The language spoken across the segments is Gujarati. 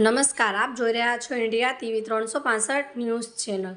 નમસ્કાર, આપ જોઈ રહ્યા છો ઇન્ડિયા ટીવી ત્રણસો પાસઠ ન્યૂઝ ચેનલ.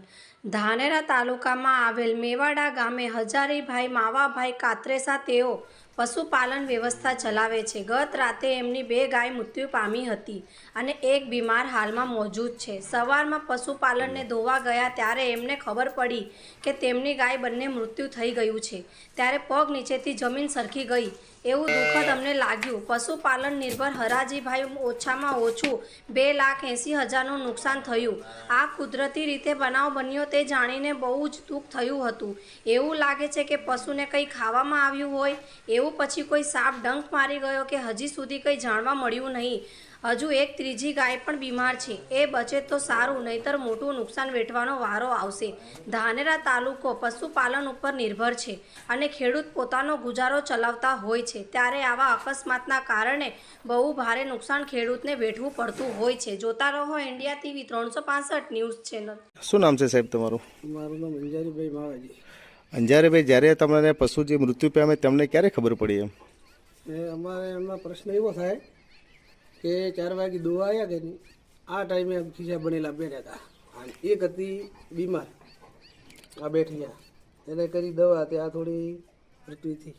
ધાનેરા તાલુકામાં આવેલ મેવાડા ગામે હજારીભાઈ, માવાભાઈ કાત્રેસા તેઓ પશુપાલન વ્યવસ્થા ચલાવે છે. ગત રાતે એમની બે ગાય મૃત્યુ પામી હતી અને એક બીમાર હાલમાં મોજૂદ છે. સવારમાં પશુપાલનને ધોવા ગયા ત્યારે એમને ખબર પડી કે તેમની ગાય બંને મૃત્યુ થઈ ગયું છે. ત્યારે પગ નીચેથી જમીન સરકી ગઈ. એવું દુઃખદ અમને લાગ્યું. પશુપાલન નિર્ભર હરાજીભાઈ ઓછામાં ઓછું બે લાખ એંસી હજારનું નુકસાન થયું. આ કુદરતી રીતે બનાવ બન્યો તે જાણીને બહુ જ દુઃખ થયું હતું. એવું લાગે છે કે પશુને કંઈ ખાવામાં આવ્યું હોય? એવું પછી કોઈ સાપ ડંખ મારી ગયો કે હજી સુધી કંઈ જાણવા મળ્યું નહીં. હજુ એક ત્રીજી ગાય પણ બીમાર છે. એ બચે તો સારું નહીતર મોટું નુકસાન વેઠવાનો વારો આવશે. ધાનેરા તાલુકો પશુપાલન ઉપર નિર્ભર છે અને ખેડૂત પોતાનો ગુજારો ચલાવતા હોય છે. ત્યારે આવા અકસ્માતના કારણે બહુ ભારે નુકસાન ખેડૂતને વેઠવું પડતું હોય છે. જોતા રહો ઇન્ડિયા ટીવી ત્રણસો પાસઠ ન્યૂઝ ચેનલ. શું નામ છે સાહેબ તમારું? મારું નામ અંજારીભાઈ માવાજી. અંજારેભાઈ જ્યારે તમને પશુ જે મૃત્યુ પામે તમને ક્યારે ખબર પડી એમ? એ અમારે એમના પ્રશ્ન એવો થાય કે ચાર વાગે દોવા આવ્યા કે નહીં? આ ટાઈમે ખીસા બનેલા બેઠા હતા. અને એક હતી બીમાર. આ બેઠી ગયા એને કરી દવા ત્યાં થોડી મૃત્યુ થઈ.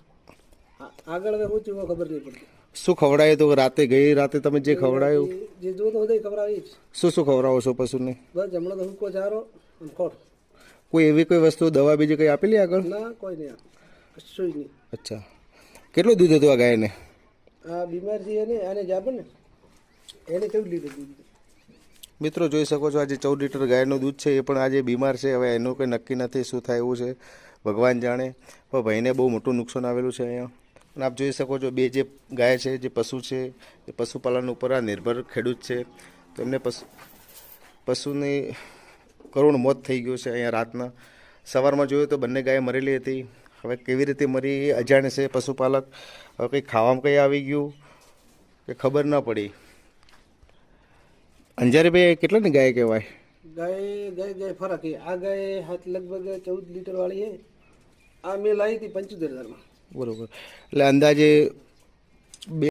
આગળ હવે હું ખબર નહીં પડતી. શું ખવડાયું તો? રાતે ગઈ રાતે તમે જે ખવડાયું? જે જોતો હતો એ ખવડાવી શું શું ખવડાવો છો પશુને? બસ હમણાં તો હુંકો ચારો અને ખોટ કોઈ એવી કોઈ વસ્તુ દવા બીજી કંઈ આપેલી આગળ? ના કોઈ નહીં કશું જ નહીં. અચ્છા. કેટલું દૂધ હતું આ ગાયને? આ બીમાર છે એને આને જાબ ને. એને કેવું લીધું દૂધ? મિત્રો જોઈ શકો છો આજે ચૌદ લીટર ગાયનું દૂધ છે એ પણ આજે બીમાર છે. હવે એનું કંઈ નક્કી નથી શું થાય એવું છે. ભગવાન જાણે. પણ ભાઈને બહુ મોટું નુકસાન આવેલું છે અહીંયા. અને આપ જોઈ શકો છો બે જે ગાય છે જે પશુ છે એ પશુપાલન ઉપર આ નિર્ભર ખેડૂત છે. તો એમને પશુ પશુની કરુણ મોત થઈ ગયું છે અહીંયા રાતના. સવારમાં જોયું તો બંને ગાય મરેલી હતી. હવે કેવી રીતે મરી એ અજાણે છે પશુપાલક. હવે કંઈ ખાવામાં કંઈ આવી ગયું કે ખબર ન પડી. અંજારીભાઈ કેટલાની ગાય કહેવાય? ગાય ગાય ગાય ફરક આ ગાય હાથ લગભગ ચૌદ લીટર વાળી છે. આ મેં લાવી હતી પંચોતેર હજારમાં. બરોબર. એટલે અંદાજે